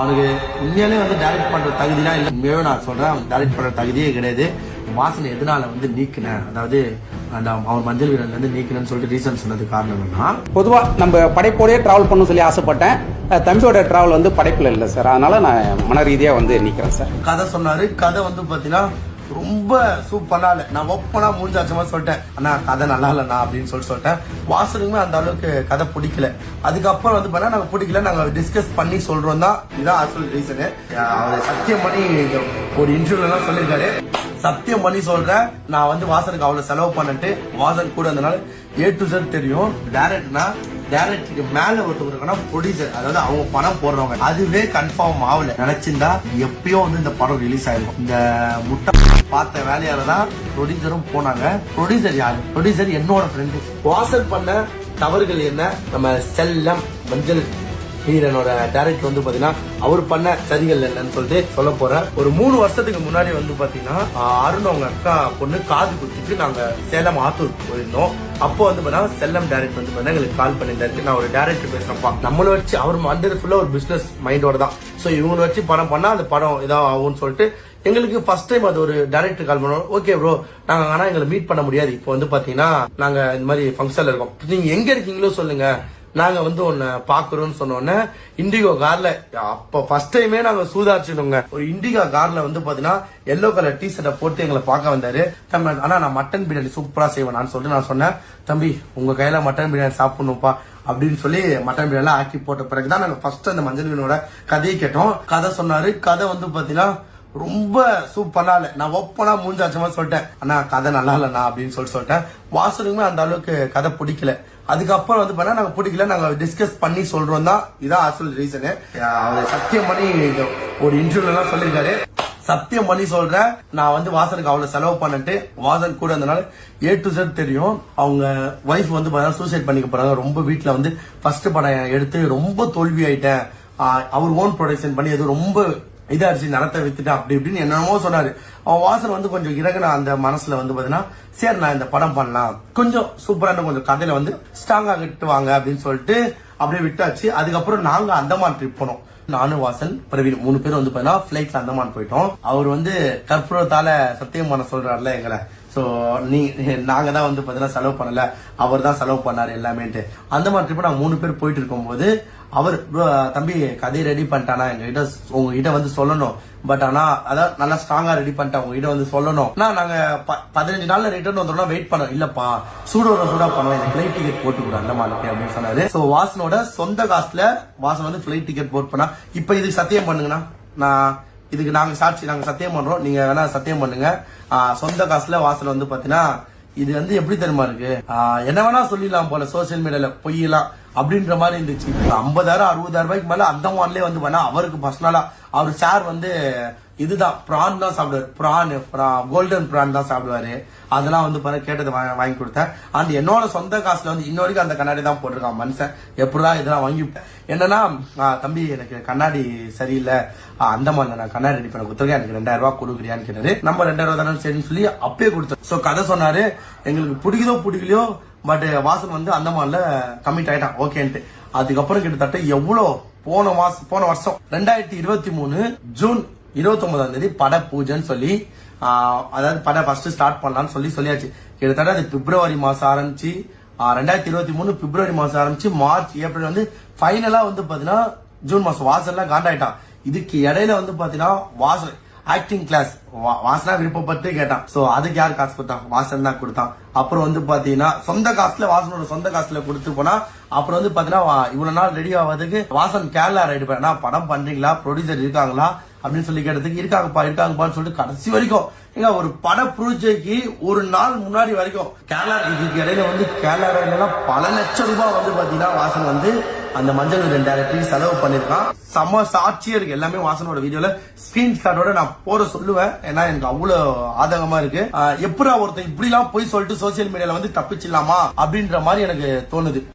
அவனுக்கு உண்மையாலே வந்து டைரக்ட் பண்ற தகுதிலாம் இல்லை. உண்மையாவே நான் சொல்றேன் அவன் டைரக்ட் பண்ற தகுதியே கிடையாது. வாசனை எதனால வந்து நீக்கினேன் அதாவது அந்த அவன் மஞ்சள் வீரன்ல இருந்து நீக்கினேன்னு சொல்லிட்டு ரீசன் சொன்னது காரணம் என்னன்னா பொதுவாக நம்ம படைப்போடயே ட்ராவல் பண்ணணும்னு சொல்லி ஆசைப்பட்டேன். தம்பியோட ட்ராவல் வந்து படைப்பில் இல்லை சார் அதனால நான் மன ரீதியாக வந்து நிற்கிறேன் சார் கதை சொன்னாரு. கதை வந்து பாத்தீங்கன்னா ரொம்ப சூப்பரா இல்லை. நான் ஒப்பனா மூஞ்சாச்சமா சொல்லிட்டேன். அண்ணா கதை நல்லா இல்லைண்ணா அப்படின்னு சொல்லி சொல்லிட்டேன். வாசனுக்குமே அந்த அளவுக்கு கதை பிடிக்கல. அதுக்கப்புறம் வந்து பார்த்தா நாங்க பிடிக்கல. நாங்க டிஸ்கஸ் பண்ணி சொல்றோம் தான். இதுதான் அசல் ரீசனு அவர் சத்தியம் பண்ணி ஒரு இன்டர்வியூல எல்லாம் சொல்லியிருக்காரு. சத்தியம் பண்ணி சொல்றேன். நான் வந்து வாசனுக்கு அவ்வளவு செலவு பண்ணிட்டு வாசன் கூட இருந்தனால ஏ டு சார் தெரியும். டேரக்ட்னா டேரக்டருக்கு மேல ஒருத்தவங்க ப்ரொடியூசர் அதாவது அவங்க பணம் போடுறவங்க. அதுவே கன்ஃபார்ம் ஆகல. நினைச்சிருந்தா எப்பயோ வந்து இந்த படம் ரிலீஸ் ஆயிருக்கும் இந்த முட்டை பார்த்த வேலையால தான் ப்ரொடியூசரும் போனாங்க. ப்ரொடியூசர் யாரு? ப்ரொடியூசர் என்னோட ஃப்ரெண்டு வாசல் பண்ண தவறுகள் என்ன? நம்ம செல்லம் மஞ்சள் வீரனோட டேரக்டர் வந்து பாத்தீங்கன்னா அவர் பண்ண சரிகள் என்னன்னு சொல்லிட்டு சொல்ல போறேன் ஒரு மூணு வருஷத்துக்கு முன்னாடி வந்து பாத்தீங்கன்னா அருண் அவங்க அக்கா பொண்ணு காது குத்திட்டு நாங்க சேலம் ஆத்தூர் போயிருந்தோம். அப்போ வந்து பாத்தீங்கன்னா செல்லம் டேரக்ட் வந்து பாத்தீங்கன்னா எங்களுக்கு கால் பண்ணியிருந்தாரு. நான் ஒரு டேரக்டர் பேசுறப்பா நம்மளை வச்சு அவர் வந்தது ஃபுல்லா ஒரு பிசினஸ் மைண்டோட தான். சோ இவங்களை வச்சு படம் பண்ணா அந்த படம் இதாக ஆகும்னு சொல்லிட்டு எங்களுக்கு ஃபர்ஸ்ட் டைம் அது ஒரு டைரக்டர் கால் பண்ணோம். ஓகே ப்ரோ நாங்க ஆனா எங்களை மீட் பண்ண முடியாது. இப்போ வந்து பாத்தீங்கன்னா நாங்க இந்த மாதிரி ஃபங்க்ஷன்ல இருக்கோம். நீங்க எங்க இருக்கீங்களோ சொல்லுங்க. நாங்க வந்து உன்னை பாக்குறோம்னு சொன்னோன்னே இண்டிகோ கார்ல அப்ப ஃபர்ஸ்ட் டைமே நாங்க சூதாச்சிடுங்க ஒரு இண்டிகா கார்ல வந்து பாத்தீங்கன்னா எல்லோ கலர் டி ஷர்ட்டை போட்டு எங்களை பார்க்க வந்தாரு. தம்பி ஆனா நான் மட்டன் பிரியாணி சூப்பரா செய்வேன் நான் சொல்லிட்டு நான் சொன்னேன். தம்பி உங்க கையில மட்டன் பிரியாணி சாப்பிடணும்ப்பா அப்படின்னு சொல்லி மட்டன் பிரியாணி ஆக்கி போட்ட பிறகுதான் நாங்க ஃபர்ஸ்ட் அந்த மஞ்சள் மீனோட கதையை கேட்டோம். கதை சொன்னாரு. கதை வந்து பாத்தீங்கன்னா ரொம்ப சூப்பரா இல்லை. நான் ஒப்பனா மூஞ்சாச்சமா சொல்லிட்டேன். ஆனா கதை நல்லா இல்லைண்ணா அப்படின்னு சொல்லி சொல்லிட்டேன். வாசனுக்குமே அந்த அளவுக்கு கதை பிடிக்கல. அதுக்கப்புறம் வந்து பண்ணா நாங்க பிடிக்கல. நாங்க டிஸ்கஸ் பண்ணி சொல்றோம் தான். இதான் அசல் ரீசனு அவர் சத்தியம் பண்ணி ஒரு இன்டர்வியூல எல்லாம் சொல்லியிருக்காரு. சத்தியம் பண்ணி சொல்றேன். நான் வந்து வாசனுக்கு அவ்வளவு செலவு பண்ணிட்டு வாசன் கூட இருந்தனால ஏ டு செட் தெரியும். அவங்க ஒய்ஃப் வந்து பார்த்தா சூசைட் பண்ணிக்க போறாங்க. ரொம்ப வீட்டில் வந்து ஃபர்ஸ்ட் படம் எடுத்து ரொம்ப தோல்வி ஆயிட்டேன் அவர் ஓன் ப்ரொடக்ஷன் பண்ணி அது ரொம்ப இதாச்சு நடத்த வித்துட்டு அப்படி இப்படின்னு என்னென்னமோ சொன்னாரு. அவன் வாசன் வந்து கொஞ்சம் இறகுனா அந்த மனசுல வந்து பாத்தீங்கன்னா சரி நான் இந்த படம் பண்ணலாம். கொஞ்சம் சூப்பரான கொஞ்சம் கதையில வந்து ஸ்ட்ராங்கா கிட்டு வாங்க அப்படின்னு சொல்லிட்டு அப்படியே விட்டாச்சு. அதுக்கப்புறம் நாங்க அந்தமான் ட்ரிப் போனோம். நானும் வாசன் பிரவீன் மூணு பேரும் வந்து பாத்தீங்கன்னா பிளைட்ல அந்தமான் போயிட்டோம். அவர் வந்து கற்பூரத்தால சத்தியம் பண்ண சொல்றாருல எங்களை. சோ நீ நாங்க தான் வந்து பாத்தீங்கன்னா செலவு பண்ணல. அவர் தான் செலவு பண்ணாரு எல்லாமேன்ட்டு. அந்த மாதிரி ட்ரிப் நாங்க மூணு பேர் போயிட்டு இருக்கும்போது அவர் தம்பி கதையை ரெடி பண்ணிட்டானா? எங்ககிட்ட உங்ககிட்ட வந்து சொல்லணும். பட் ஆனா அதான் நல்லா ஸ்ட்ராங்கா ரெடி பண்ணிட்டேன். உங்ககிட்ட வந்து சொல்லணும். நான் நாங்க ப- பதினஞ்சு நாள்ல ரிட்டர்ன் வந்தோம்னா வெயிட் பண்ணோம். இல்லப்பா சூடோட சூடா பண்ணுவோம். இந்த பிளைட் டிக்கெட் போட்டு கூட அந்த மாதிரி அப்படின்னு சொன்னாரு. சோ வாசனோட சொந்த காசுல வாசன் வந்து பிளைட் டிக்கெட் போட் பண்ணா. இப்ப இதுக்கு சத்தியம் பண்ணுங்கண்ணா. நான் இதுக்கு நாங்க சாட்சி நாங்க சத்தியம் பண்றோம். நீங்க வேணா சத்தியம் பண்ணுங்க. சொந்த காசுல வாசல் வந்து பாத்தீங்கன்னா இது வந்து எப்படி தெரியுமா இருக்கு? என்ன வேணா சொல்லிடலாம் போல சோசியல் மீடியால பொய்யலாம் அப்படின்ற மாதிரி இருந்துச்சு. ஐம்பதாயிரம் அறுபதாயிரம் ரூபாய்க்கு மேல அந்த மாடலே வந்து பண்ணா அவருக்கு பர்சனலா அவர் சார் வந்து இதுதான். ப்ரான் தான் சாப்பிடுவாரு. ப்ரான் கோல்டன் ப்ரான் தான் சாப்பிடுவாரு. அதெல்லாம் வந்து பாரு கேட்டது வா- வாங்கி கொடுத்தேன். அண்ட் என்னோட சொந்த காசுல வந்து இன்ன வரைக்கும் அந்த கண்ணாடி தான் போட்டிருக்கான் மனுஷன். எப்படிதான் இதெல்லாம் வாங்கி என்னன்னா தம்பி எனக்கு கண்ணாடி சரியில்லை. அந்த மாதிரி நான் கண்ணாடி ரெடி பண்ண கொடுத்துருக்கேன். எனக்கு ரெண்டாயிரம் ரூபாய் கொடுக்குறியான்னு கேட்டாரு. நம்ம ரெண்டாயிரம் ரூபாய் தானே சரின்னு சொல்லி அப்பயே கொடுத்தோம். சோ கதை சொன்னாரு. எங்களுக்கு பிடிக்குதோ பிடிக்கலையோ பட் வாசன் வந்து அந்த மாதிரில கம்மிட் ஆயிட்டான். ஓகேன்ட்டு. அதுக்கப்புறம் கிட்டத்தட்ட எவ்வளோ போன மாசம் போன வருஷம்? ரெண்டாயிரத்தி இருபத்தி மூணு ஜூன் இருபத்தொன்பதாம் தேதி பட பூஜைன்னு சொல்லி அதாவது படம் ஃபர்ஸ்ட் ஸ்டார்ட் பண்ணலாம்னு சொல்லி சொல்லியாச்சு. கிட்டத்தட்ட அது பிப்ரவரி மாசம் ஆரம்பிச்சு ரெண்டாயிரத்தி இருபத்தி மூணு பிப்ரவரி மாசம் ஆரம்பிச்சு மார்ச் ஏப்ரல் வந்து ஃபைனலா வந்து பாத்தீங்கன்னா ஜூன் மாசம் வாசல்லாம் காண்டாயிட்டான். இதுக்கு இடையில வந்து பாத்தீங்கன்னா வாசல் ஆக்டிங் கிளாஸ் வாசனா விருப்பப்பட்டு கேட்டான். சோ அதுக்கு யார் காசு கொடுத்தான் வாசன் தான் கொடுத்தான். அப்புறம் வந்து பாத்தீங்கன்னா சொந்த காசுல வாசனோட சொந்த காசுல கொடுத்து போனா அப்புறம் வந்து பாத்தீங்கன்னா வா- இவ்வளவு நாள் ரெடி ஆவதுக்கு வாசன் கேரளா ரைடு பண்ணா படம் பண்றீங்களா? ப்ரொடியூசர் இருக்காங்களா? அப்படின்னு சொல்லி கேட்டதுக்கு இருக்காங்கப்பா இருக்காங்கப்பான்னு சொல்லிட்டு கடைசி வரைக்கும். ஏங்க ஒரு பட பூஜைக்கு ஒரு நாள் முன்னாடி வரைக்கும் கேரளா இதுக்கு இடையில வந்து கேரளா பல லட்சம் ரூபாய் வந்து பாத்தீங்கன்னா வாசன் வந்து அந்த மஞ்சள் ரெண்டு டேரக்டரி செலவு பண்ணிருக்கான். செம்ம சாட்சியா இருக்கு. எல்லாமே வாசனோட வீடியோல. ஸ்கிரீன்ஷாட்டோட நான் போட சொல்லுவேன். ஏன்னா எனக்கு அவ்வளவு ஆதகமா இருக்கு. எப்படா ஒருத்தன் இப்படி எல்லாம் போய் சொல்லிட்டு சோசியல் மீடியால வந்து தப்பிச்சிடலாமா? அப்படின்ற மாதிரி எனக்கு தோணுது.